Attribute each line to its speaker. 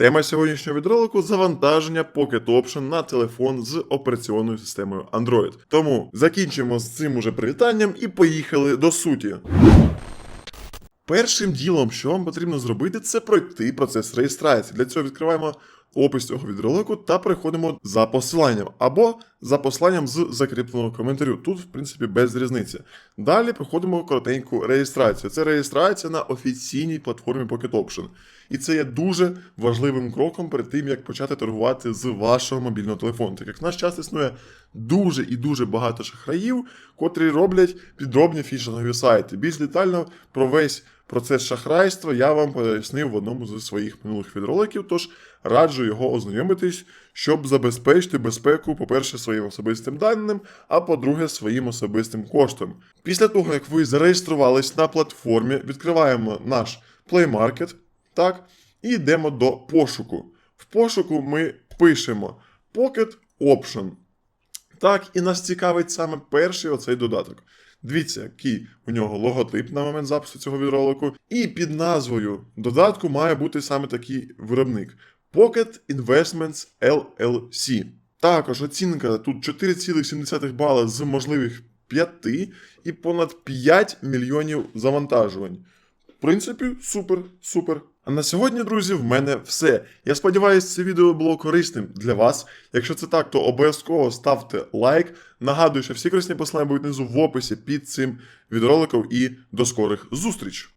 Speaker 1: Тема сьогоднішнього відролику завантаження Pocket Option на телефон з операційною системою Android. Тому закінчимо з цим уже привітанням і поїхали до суті. Першим ділом, що вам потрібно зробити, це пройти процес реєстрації. Для цього відкриваємо опис цього відролику та переходимо за посиланням або за посиланням з закріпленого коментарю. Тут, в принципі, без різниці. Далі проходимо коротеньку реєстрацію. Це реєстрація на офіційній платформі Pocket Option. І це є дуже важливим кроком перед тим, як почати торгувати з вашого мобільного телефону. Так як в наш час існує дуже і дуже багато шахраїв, котрі роблять підробні фішингові сайти. Більш детально про весь процес шахрайства я вам пояснив в одному з своїх минулих відроликів, тож раджу його ознайомитись, щоб забезпечити безпеку, по-перше, своїм особистим даним, а по-друге, своїм особистим коштом. Після того, як ви зареєструвались на платформі, відкриваємо наш Play Market, так, і йдемо до пошуку. В пошуку ми пишемо Pocket Option. Так, і нас цікавить саме перший оцей додаток. Дивіться, який у нього логотип на момент запису цього відролику. І під назвою додатку має бути саме такий виробник Pocket Investments LLC. Також оцінка тут 4,7 бала з можливих 5 і понад 5 мільйонів завантажувань. Принципі, супер, супер. А на сьогодні, друзі, в мене все. Я сподіваюся, це відео було корисним для вас. Якщо це так, то обов'язково ставте лайк. Нагадую, що всі корисні посилання будуть внизу в описі під цим відеороликом і до скорих зустріч!